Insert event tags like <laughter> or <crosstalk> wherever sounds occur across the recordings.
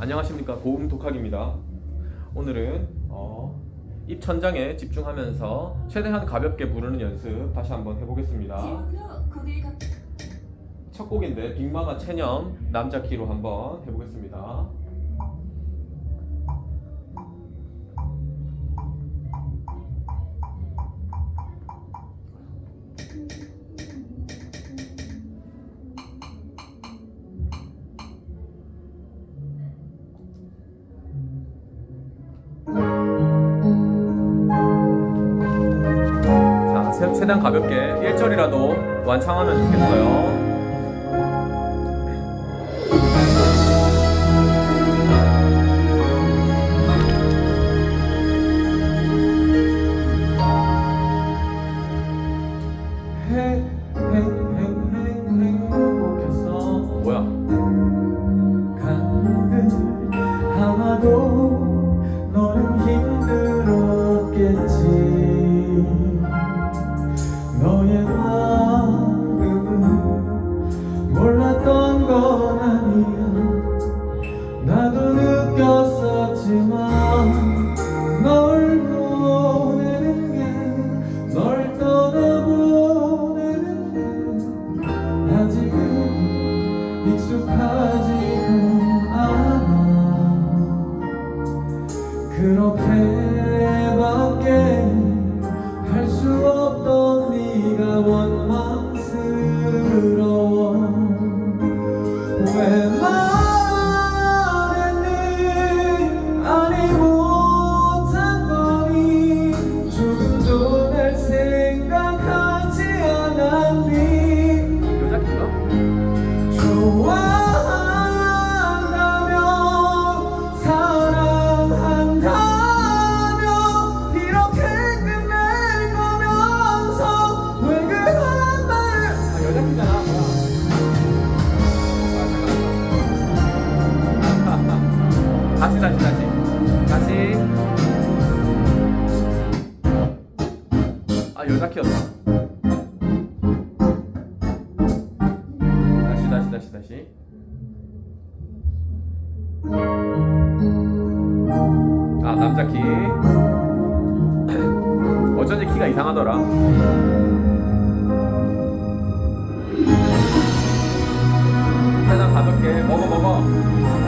안녕하십니까 고음 독학입니다. 오늘은 어, 입 천장에 집중하면서 최대한 가볍게 부르는 연습 다시 한번 해보겠습니다. 첫 곡인데 빅마마 체념 남자 키로 한번 해보겠습니다. 최대한 가볍게 1절이라도 완창하면 좋겠어요. 아 여자 네. 키였다. 다시 다시 다시 다시. 아 남자 키. <clears throat> 어쩐지 키가 이상하더라. 세상 가볍게 먹어 먹어.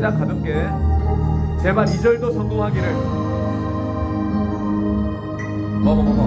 최대한 가볍게. 제발 2절도 성공하기를. 먹어 먹어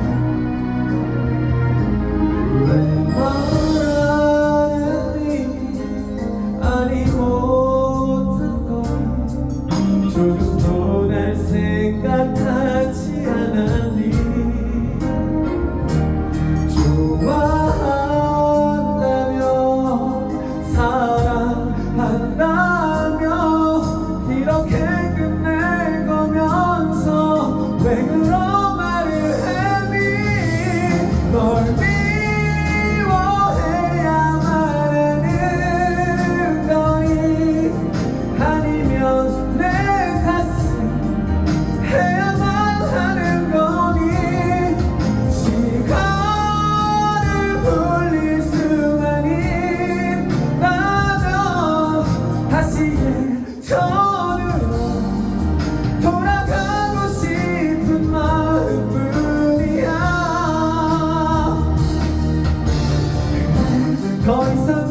คอยสัก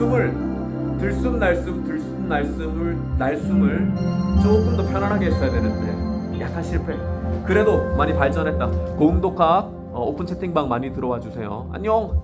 숨을 들숨 날숨 들숨 날숨을 날숨을 조금 더 편안하게 했어야 되는데 약간 실패. 그래도 많이 발전했다. 고음독학 어, 오픈 채팅방 많이 들어와 주세요. 안녕.